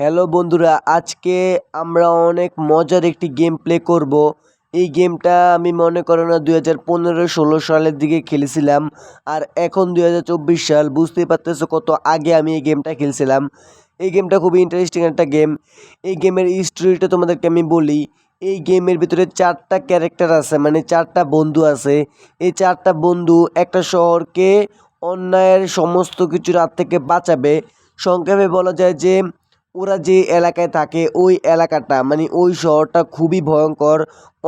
Hello বন্ধুরা, আজকে আমরা অনেক মজার একটি গেম প্লে করব। এই গেমটা আমি মনে করো না দুই হাজার পনেরো, ষোলো সালের দিকে খেলেছিলাম আর এখন দুই হাজার চব্বিশ সাল, বুঝতেই পারতেছো কত আগে আমি এই গেমটা খেলছিলাম। এই গেমটা খুবই ইন্টারেস্টিং একটা গেম এই গেমের স্টোরিটা তোমাদেরকে আমি বলি, এই গেমের ভিতরে চারটা ক্যারেক্টার আছে মানে চারটা বন্ধু আছে। এই চারটা বন্ধু একটা শহরকে অন্যায়ের সমস্ত কিছুর হাত থেকে বাঁচাবে। সংক্ষেপে বলা যায় যে ওরা যে এলাকায় থাকে, ওই এলাকাটা মানে ওই শহরটা খুবই ভয়ঙ্কর।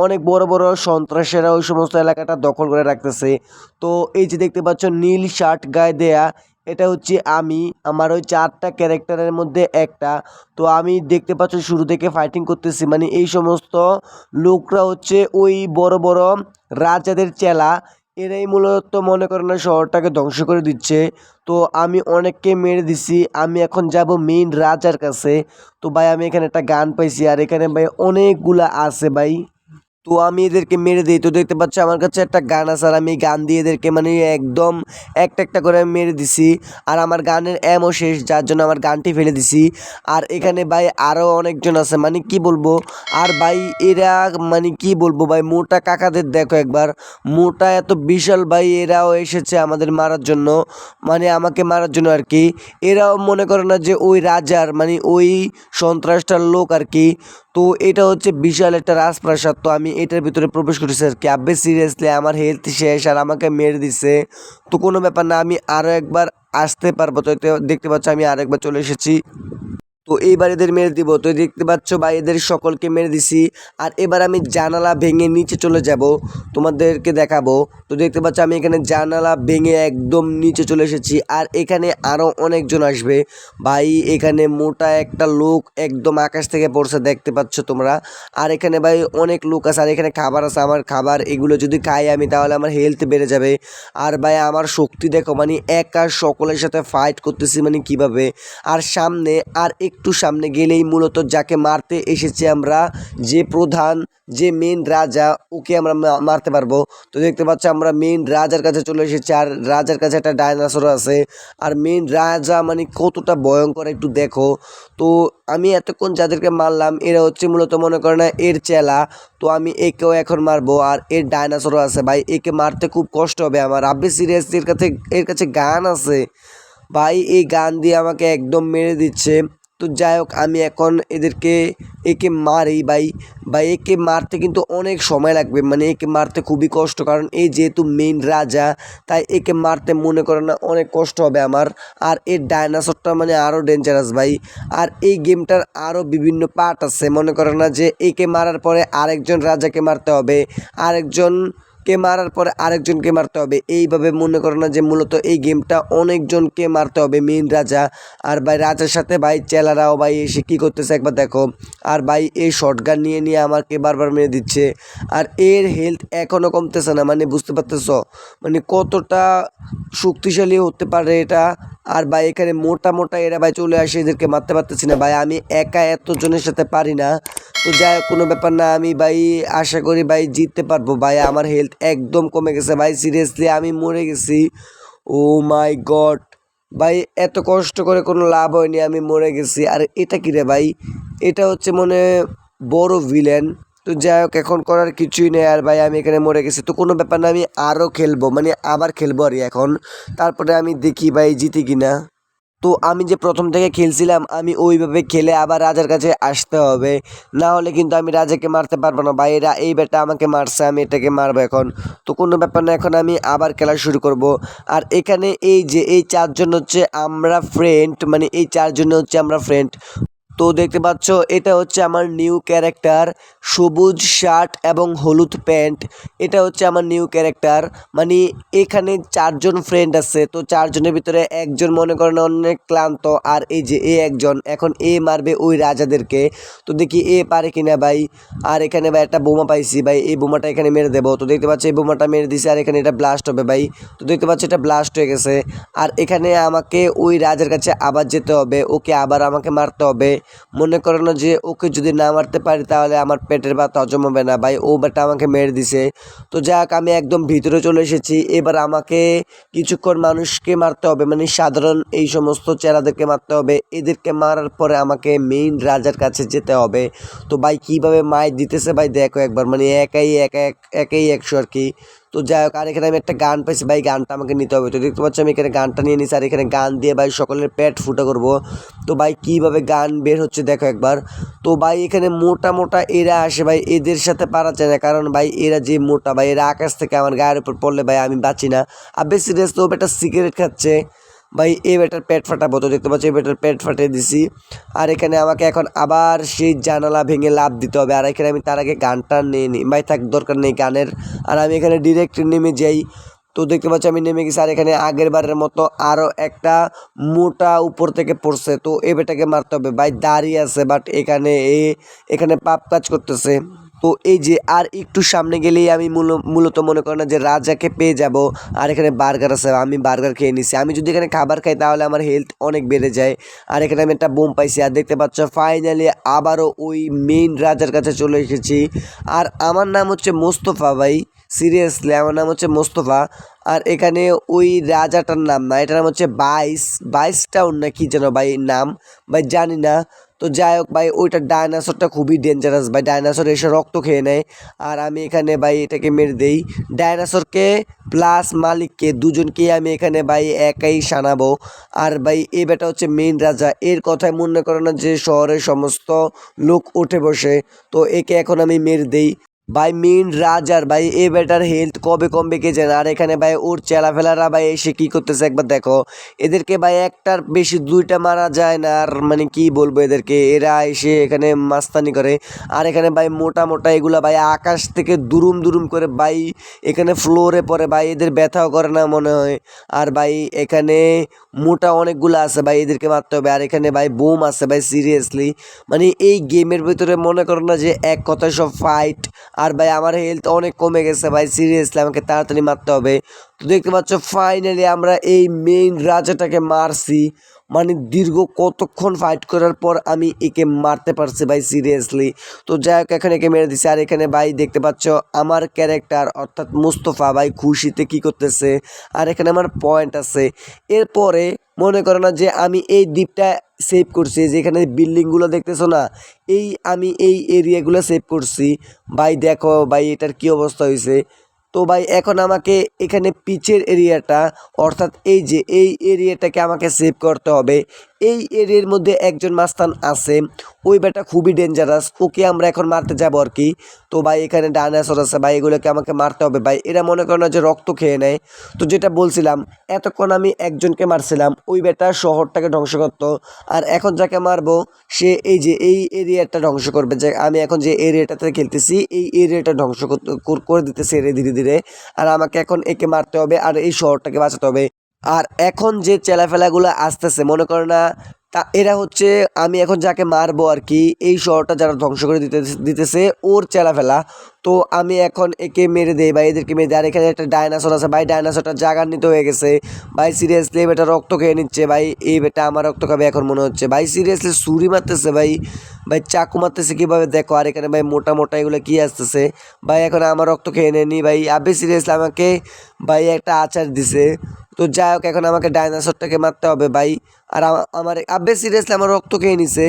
অনেক বড় বড় সন্ত্রাসেরা ওই সমস্ত এলাকাটা দখল করে রাখতেছে। তো এই যে দেখতে পাচ্ছ, নীল শার্ট গায়ে দেয়া, এটা হচ্ছে আমি, আমার ওই চারটা ক্যারেক্টারের মধ্যে একটা। তো আমি দেখতে পাচ্ছ, শুরু থেকে ফাইটিং করতেছি মানে এই সমস্ত লোকরা হচ্ছে ওই বড় বড় রাজাদের চেলা। এরাই মূলত মনে করে না শহরটাকে ধ্বংস করে দিচ্ছে। তো আমি অনেককে মেরে দিছি, আমি এখন যাব মেইন রাজার কাছে। তো ভাই, আমি এখানে একটা গান পাইছি আর এখানে ভাই অনেকগুলা আছে ভাই। তো আমি এদেরকে মেরে দিই। তো দেখতে পাচ্ছ আমার কাছে একটা গান আছে আর আমি গান দিয়ে এদেরকে মানে একদম একটা একটা করে আমি মেরে দিছি। আর আমার গানের এমও শেষ, যার জন্য আমার গানটি ফেলে দিছি। আর এখানে ভাই আরও অনেকজন আছে মানে কি বলব? আর ভাই এরা মানে কি বলব ভাই, মোটা কাকাদের দেখো একবার। মোটা এত বিশাল ভাই, এরাও এসেছে আমাদের মারার জন্য। মানে আমাকে মারার জন্য আর কি। এরাও মনে করে না যে ওই রাজার মানে ওই সন্ত্রাসটার লোক আর কি। তো এটা হচ্ছে বিশাল একটা রাজপ্রাসাদ। তো আমি এটার ভিতরে প্রবেশ করেছি আর কি। আব্বে সিরিয়াসলি আমার হেলথ শেষ আর আমাকে মেরে দিছে। তো কোনো ব্যাপার না, আমি আরও একবার আসতে পারব। তো দেখতে পাচ্ছ আমি আরেকবার চলে এসেছি। তো এইবার এদের মেরে দিব। তো দেখতে পাচ্ছ ভাই, এদের সকলকে মেরে দিছি। আর এবার আমি জানালা ভেঙে নিচে চলে যাব। তোমাদেরকে দেখাবো। তো দেখতে পাচ্ছ আমি এখানে জানালা ভেঙে একদম নিচে চলে এসেছি। আর এখানে আরও অনেকজন আসবে। ভাই, এখানে মোটা একটা লোক একদম আকাশ থেকে পড়ছে, দেখতে পাচ্ছ তোমরা। আর এখানে ভাই অনেক লোক আছে। আর এখানে খাবার আছে। আমার খাবার এগুলো যদি খাই আমি, তাহলে আমার হেলথ বেড়ে যাবে। আর ভাই, আমার শক্তি দেখো মানে একা সকলের সাথে ফাইট করতেছি মানে কীভাবে? আর সামনে আর একটু সামনে গেলেই মূলত যাকে মারতে এসেছি আমরা, যে প্রধান, যে মেন রাজা, ওকে আমরা মারতে পারব। তো দেখতে পাচ্ছ আমরা মেন রাজার কাছে চলে এসেছি, আর রাজার কাছে একটা ডাইনাসোর আছে। আর মেন রাজা মানে কতটা ভয়ঙ্কর একটু দেখো। তো আমি এতক্ষণ যাদেরকে মারলাম, এরা হচ্ছে মূলত মনে করে না এর চেলা। তো আমি একেও এখন মারবো, আর এর ডাইনাসোরও আছে। ভাই, একে মারতে খুব কষ্ট হবে আমার। আব্বে সিরিয়াস এর কাছে এর কাছে গান আছে? ভাই, এই গান দিয়ে আমাকে একদম মেরে দিচ্ছে। তো যাই হোক আমি এখন এদেরকে একে মারি ভাই। ভাই, একে মারতে কিন্তু অনেক সময় লাগবে। মানে একে মারতে খুবই কষ্ট, কারণ এই যেহেতু মেইন রাজা, তাই একে মারতে মনে করে না, অনেক কষ্ট হবে আমার। আর এর ডাইনাসরটা মানে আরও ডেঞ্জারাস ভাই। আর এই গেমটার আরও বিভিন্ন পার্ট আছে। মনে করে না যে একে মারার পরে আরেকজন রাজাকে মারতে হবে। আরেকজন কে মারার পরে আরেকজনকে মারতে হবে। এইভাবে মনে করো না যে মূলত এই গেমটা অনেকজনকে মারতে হবে মেন রাজা। আর ভাই, রাজার সাথে ভাই, চেলারাও ভাই এসে কী করতেছে একবার দেখো। আর ভাই, এই শর্টগান নিয়ে নিয়ে আমাকে বারবার মেরে দিচ্ছে। আর এর হেলথ এখনও কমতেছে না মানে বুঝতে পারতেছ? মানে কতটা শক্তিশালী হতে পারে এটা? আর ভাই, এখানে মোটা মোটা এরা ভাই চলে আসে, এদেরকে মারতে পারতেছি না ভাই। আমি একা এতজনের সাথে পারি না। তো যাই কোনো ব্যাপার না, আমি ভাই আশা করি ভাই জিততে পারব। ভাই, আমার হেলথ একদম কমে গেছে ভাই সিরিয়াসলি আমি মরে গেছি। ও মাই গড ভাই, এত কষ্ট করে কোনো লাভ হয়নি, আমি মরে গেছি। আর এটা কি রে ভাই? এটা হচ্ছে মনে বড় ভিলেন তো যাই হোক এখন করার কিছুই নেই। আর ভাই, আমি এখানে মরে গেছি। তো কোনো ব্যাপার না, আমি আরও খেলব। মানে আবার খেলব আর এখন। তারপরে আমি দেখি ভাই, জিতি কিনা। তো আমি যে প্রথম থেকে খেলছিলাম, আমি ওইভাবে খেলে আবার রাজার কাছে আসতে হবে। না হলে কিন্তু আমি রাজাকে মারতে পারব না। ভাই, এরা এই ব্যাটা আমাকে মারছে, আমি এটাকে মারবো এখন। তো কোনো ব্যাপার না, এখন আমি আবার খেলা শুরু করব। আর এখানে এই যে, এই চারজন হচ্ছে আমরা ফ্রেন্ড মানে এই চারজন হচ্ছে আমরা ফ্রেন্ড তো দেখতে পাচ্ছ, এটা হচ্ছে আমার নিউ ক্যারেক্টার সবুজ শার্ট এবং হলুদ প্যান্ট এটা হচ্ছে আমার নিউ ক্যারেক্টার মানে এখানে চারজন ফ্রেন্ড আছে, তো চারজনের ভিতরে একজন মনে করেন অনেক ক্লান্ত, আর এই যে এ একজন, এখন এ মারবে ওই রাজাদেরকে। তো দেখি এ পারে কিনা ভাই, আর এখানে ভাই একটা বোমা পাইছি ভাই, এই বোমাটা এখানে মেরে দেবো। তো দেখতে পাচ্ছি, এই বোমাটা মেরে দিছে, আর এখানে এটা ব্লাস্ট হবে ভাই। তো দেখতে পাচ্ছি, এটা ব্লাস্ট হয়ে গেছে। আর এখানে আমাকে ওই রাজার কাছে আবার যেতে হবে, ওকে আবার আমাকে মারতে হবে। মনে করো না যে ওকে যদি না মারতে পারি তাহলে আমার পেটের ভাত হজম হবে না। ভাই, ও বেটা আমাকে মেরে দিছে। তো যাক, আমি একদম ভিতরে চলে এসেছি। এবার আমাকে কিছুক্ষণ মানুষকে মারতে হবে। মানে সাধারণ এই সমস্ত চেরাদেরকে মারতে হবে। এদেরকে মারার পরে আমাকে মেইন রাজার কাছে যেতে হবে। তো ভাই, কীভাবে মায় দিতেছে ভাই, দেখো একবার। মানে একাই একা এক, একাই একশো আর কি। তো যাই হোক, আর এখানে আমি একটা গান পাইছি। ভাই, গানটা আমাকে নিতে হবে। তো দেখতে পাচ্ছি, আমি এখানে গানটা নিয়ে নিছি, আর এখানে গান দিয়ে ভাই সকলের পেট ফুটো করব। তো ভাই, কীভাবে গান বের হচ্ছে দেখো একবার। তো ভাই, এখানে মোটা মোটা এরা আসে ভাই, এদের সাথে পারা যায় না। কারণ ভাই, এরা যে মোটা, ভাই, এরা আকাশ থেকে আমার গায়ের উপর পড়লে ভাই, আমি বাঁচি না। আর বেশি রেস তো একটা সিগারেট খাচ্ছে। ভাই, এই বেটার পেট ফাটাবো তো, দেখতে পাচ্ছি, এই বেটার পেট ফাটিয়ে দিছি। আর এখানে আমাকে এখন আবার সেই জানালা ভেঙে লাভ দিতে হবে, আর এখানে আমি তার আগে গানটা নিয়ে নিই ভাই, থাক, দরকার নেই গানের। আর আমি এখানে ডিরেক্ট নেমে যাই। তো দেখতে পাচ্ছি, আমি নেমে গেছি, আর এখানে আগের বারের মতো আরও একটা মোটা উপর থেকে পড়ছে। তো এ বেটাকে মারতে হবে। ভাই, দাঁড়িয়ে আছে বাট এখানে এ এখানে পাপ কাজ করতেছে। তো এই যে, আর একটু সামনে গেলেই আমি মূল- মূলত মনে করি না যে রাজাকে পেয়ে যাব, আর এখানে বার্গার আছে, আমি বার্গার খেয়ে নিছি। আমি যদি এখানে খাবার খাই তাহলে আমার হেলথ অনেক বেড়ে যায়। আর এখানে আমি একটা বোম পাইছি, আর দেখতে পাচ্ছ ফাইনালি আবারও ওই মেইন রাজার কাছে চলে এসেছি। আর আমার নাম হচ্ছে মোস্তফা ভাই সিরিয়াসলি আমার নাম হচ্ছে মোস্তফা। আর এখানে ওই রাজাটার নাম না, এটার নাম হচ্ছে বাইশ বাইশ টাউন না কি যেন ভাই নাম? ভাই জানি না। তো যাই হোক ভাই, ওইটা ডায়নাসরটা খুবই ডেঞ্জারাস ভাই। ডায়নাসর এসে রক্ত খেয়ে নেয়। আর আমি এখানে ভাই, এটাকে মেরে দেই। ডায়নাসরকে প্লাস মালিককে দুজনকে আমি এখানে ভাই, একাই সানাবো আর ভাই, এ বেটা হচ্ছে মেন রাজা। এর কথায় মনে করে না যে শহরের সমস্ত লোক উঠে বসে। তো একে এখন আমি মেরে দেই। ভাই মেইন রাজার ভাই, এ বেটার হেলথ কবে কমবে কে জানে? আর এখানে ভাই, ওর চেলাফেলারা ভাই এসে কি করতেছে একবার দেখো। এদেরকে ভাই একটার বেশি দুইটা মারা যায় না, আর মানে কি বলব এদেরকে? এরা এসে এখানে মাস্তানি করে। আর এখানে ভাই, মোটা মোটা এগুলা ভাই, আকাশ থেকে দুরুম দুরুম করে ভাই, এখানে ফ্লোরে পড়ে ভাই, এদের ব্যথাও করে না মনে হয়। আর ভাই, এখানে মোটা অনেকগুলো আছে ভাই, এদেরকে মারতে হবে। আর এখানে ভাই, বোম আছে ভাই সিরিয়াসলি মানে এই গেমের ভিতরে মনে করো না যে এক কথায় সব ফাইট আর ভাই, আমার হেলথ অনেক কমে গেছে ভাই সিরিয়াসলি আমাকে তাড়াতাড়ি মারতে হবে। তো দেখতে পাচ্ছ ফাইনালি আমরা এই মেইন রাজাটাকে মারছি। মানে দীর্ঘ কতক্ষণ ফাইট করার পর আমি একে মারতে পারছি ভাই সিরিয়াসলি তো যাই হোক, এখানে একে মেরে দিছি। আর এখানে ভাই, দেখতে পাচ্ছ, আমার ক্যারেক্টার অর্থাৎ মুস্তফা ভাই খুশিতে কি করতেছে? আর এখানে আমার পয়েন্ট আছে। এরপরে মনে করে না যে আমি এই দ্বীপটা সেভ করছি, যেখানে বিল্ডিংগুলো দেখতেছো না, এই আমি এই এরিয়াগুলো সেভ করছি। ভাই দেখো, ভাই এটার কি অবস্থা হয়েছে তো ভাই, এখন আমাকে এখানে পিচের এরিয়াটা, অর্থাৎ এই যে এই এরিয়াটাকে আমাকে সেভ করতে হবে। এই এরিয়ার মধ্যে একজন মাস্তান আছে ওই বেটা খুবই ডেঞ্জারাস ওকে আমরা এখন মারতে যাব আর কি। তো ভাই, এখানে ডাইনাসর আছে, ভাই, এগুলোকে আমাকে মারতে হবে। ভাই, এরা মনে করে না যে রক্ত খেয়ে নেয়। তো যেটা বলছিলাম, এতক্ষণ আমি একজনকে মারছিলাম, ওই বেটা শহরটাকে ধ্বংস করতো। আর এখন যাকে মারবো, সে এই যে, এই এরিয়াটা ধ্বংস করবে। যে, আমি এখন যে এরিয়াটাতে খেলতেছি, এই এরিয়াটা ধ্বংস করে দিতেছে এর ধীরে ধীরে। আর আমাকে এখন একে মারতে হবে, আর এই শহরটাকে বাঁচাতে হবে। আর এখন যে চেলাফেলাগুলো আসতেছে, মনে করে না তা এরা হচ্ছে, আমি এখন যাকে মারবো আর কি এই শহরটা যারা ধ্বংস করে দিতে দিতেছে, ওর চেলা ফেলা। তো আমি এখন একে মেরে দেই, ভাই, এদেরকে মেরে দিই। আর এখানে একটা ডাইনাসর আছে, ভাই ডাইনাসরটা জাগান্বিত হয়ে গেছে। ভাই সিরিয়াসলি বেটা রক্ত খেয়ে নিচ্ছে, ভাই। এই বেটা আমার রক্ত খাবে এখন মনে হচ্ছে। ভাই সিরিয়াসলি ছুরি মারতেছে, ভাই। ভাই, চাকু মারতেছে কীভাবে, দেখো। আর এখানে, ভাই, মোটা মোটা এগুলো কী আসতেছে? ভাই, এখন আমার রক্ত খেয়ে নেয়নি, ভাই। আবে সিরিয়াসলি আমাকে, ভাই, একটা আচার দিছে। তো যাই হোক, এখন আমাকে ডাইনোসরটাকে মারতে হবে, ভাই। আর আমার আবে সিরিয়াসলি আমার রক্ত খেয়ে নিছে।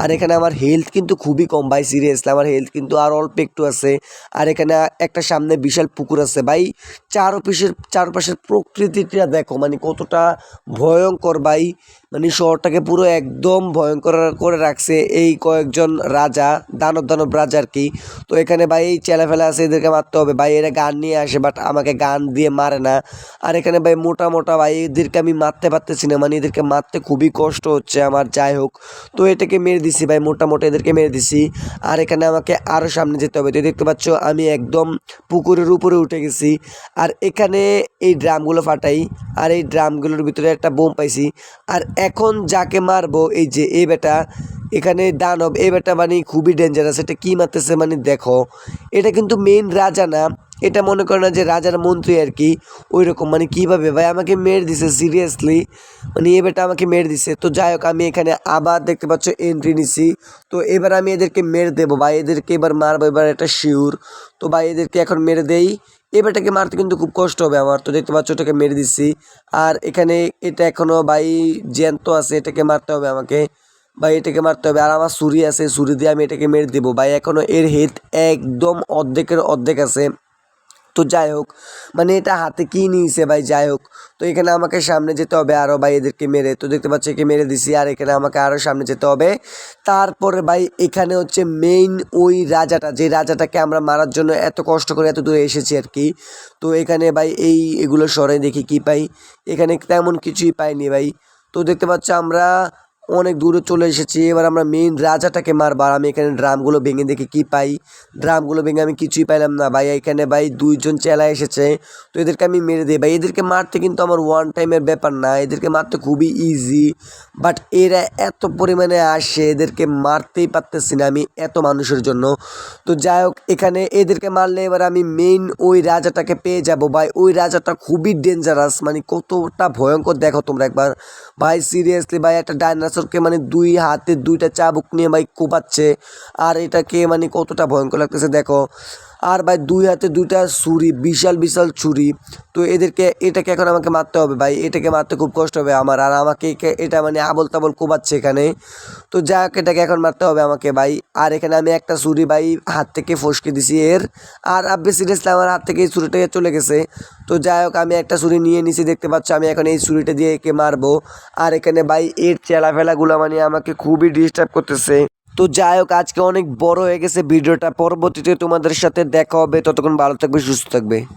আর এখানে আমার হেলথ কিন্তু খুবই কম ভাই সিরিয়াসলি আমার হেলথ কিন্তু আর অল্প একটু আছে। আর এখানে একটা সামনে বিশাল পুকুর আছে ভাই। চারপাশের চারপাশের প্রকৃতিটা দেখো মানে কতটা ভয়ঙ্কর ভাই। মানে শহরটাকে পুরো একদম ভয়ঙ্কর করে রাখছে এই কয়েকজন রাজা, দানব দানব রাজা আর কি। তো এখানে ভাই এই চেলাফেলা আছে, এদেরকে মারতে হবে। ভাই এরা গান নিয়ে আসে বাট আমাকে গান দিয়ে মারে না। আর এখানে ভাই মোটা মোটা ভাই এদেরকে আমি মারতে পারতেছি না মানে এদেরকে মারতে খুবই কষ্ট হচ্ছে আমার, যাই হোক। তো এটাকে মেরে দিছি ভাই, মোটা মোটা এদেরকে মেরে দিছি। আর এখানে আমাকে আরও সামনে যেতে হবে। তো দেখতে পাচ্ছ, আমি একদম পুকুরের উপরে উঠে গেছি। আর এখানে এই ড্রামগুলো ফাটাই, আর এই ড্রামগুলোর ভিতরে একটা বোম পাইছি। আর এখন যাকে মারবো, এই যে, এই বেটা, এখানে দানব, এই বেটা মানে খুবই ডেঞ্জারাস এটা কী মারতেছে মানে দেখো, এটা কিন্তু মেইন রাজা না। এটা মনে করে না যে রাজার মন্ত্রী আর কি ওই রকম মানে কীভাবে? ভাই, আমাকে মেরে দিছে সিরিয়াসলি মানে এ বেটা আমাকে মেরে দিছে। তো যাই হোক, আমি এখানে আবার দেখতে পাচ্ছ এন্ট্রি নিছি। তো এবার আমি এদেরকে মেরে দেবো। ভাই, এদেরকে এবার মারবো, এবার এটা শিওর তো ভাই, এদেরকে এখন মেরে দেই। এবারটাকে মারতে কিন্তু খুব কষ্ট হবে আমার। তো দেখতে পাচ্ছ ওটাকে মেরে দিচ্ছি আর এখানে এটা এখনও ভাই জ্যান্ত আছে, এটাকে মারতে হবে আমাকে। ভাই, এটাকে মারতে হবে। আর আমার ছুরি আছে, ছুরি দিয়ে আমি এটাকে মেরে দেবো। ভাই এখনও এর হেড একদম অর্ধেকের অর্ধেক আছে। তো যাই হোক মানে এটা হাতে কি নিয়েছে ভাই, যাই হোক। তো এখানে আমাকে সামনে যেতে হবে আরও ভাই এদেরকে মেরে। তো দেখতে পাচ্ছি একে মেরে দিছি, আর এখানে আমাকে আরও সামনে যেতে হবে। তারপরে ভাই এখানে হচ্ছে মেইন ওই রাজাটা, যে রাজাটাকে আমরা মারার জন্য এত কষ্ট করে এত দূরে এসেছি আর কি। তো এখানে ভাই এই এগুলো সরে দেখি কি পাই। এখানে তেমন কিছুই পাইনি ভাই। তো দেখতে পাচ্ছ আমরা অনেক দূরে চলে এসেছি। এবার আমরা মেইন রাজাটাকে মারবার আমি এখানে ড্রামগুলো ভেঙে দেখি কি পাই। ড্রামগুলো ভেঙে আমি কিছুই পাইলাম না ভাই। এখানে ভাই দুইজন চেলা এসেছে। তো এদেরকে আমি মেরে দিই। ভাই, এদেরকে মারতে কিন্তু আমার ওয়ান টাইমের ব্যাপার না। এদেরকে মারতে খুবই ইজি বাট এরা এত পরিমাণে আসে, এদেরকে মারতেই পারতেছি না আমি এত মানুষের জন্য। তো যাই হোক, এখানে এদেরকে মারলে এবার আমি মেইন ওই রাজাটাকে পেয়ে যাব। ভাই, ওই রাজাটা খুবই ডেঞ্জারাস মানে কতটা ভয়ঙ্কর। দেখো তোমরা একবার। ভাই সিরিয়াসলি ভাই, একটা ডাইনোসরকে মানে দুই হাতে দুইটা চাবুক নিয়ে ভাই কোপাচ্ছে। আর এটাকে মানে কতটা ভয়ঙ্কর লাগতেছে, দেখো। আর ভাই দুই হাতে দুইটা ছুরি, বিশাল বিশাল ছুরি। তো এদেরকে, এটাকে এখন আমাকে মারতে হবে ভাই। এটাকে মারতে খুব কষ্ট হবে আমার। আর আমাকে এটা মানে আবল তাবল কোবাচ্ছে এখানে। তো যাক, এটাকে এখন মারতে হবে আমাকে ভাই। আর এখানে আমি একটা ছুরি ভাই হাত থেকে ফসকে দিছি এর। আর আব্বে সিরিয়াসলি আমার হাত থেকে এই ছুরিটা চলে গেছে। তো যাই হোক, আমি একটা ছুরি নিয়ে নিছি, দেখতে পাচ্ছ আমি এখন এই ছুরিটা দিয়ে একে মারবো। আর এখানে ভাই এর চেলাফেলাগুলো মানে আমাকে খুবই ডিস্টার্ব করতেছে। তো যাই হোক, আজকে অনেক বড় হয়ে গেছে ভিডিওটা। পরবর্তীতে তোমাদের সাথে দেখা হবে। ততক্ষণ ভালো থাকবে, সুস্থ থাকবে।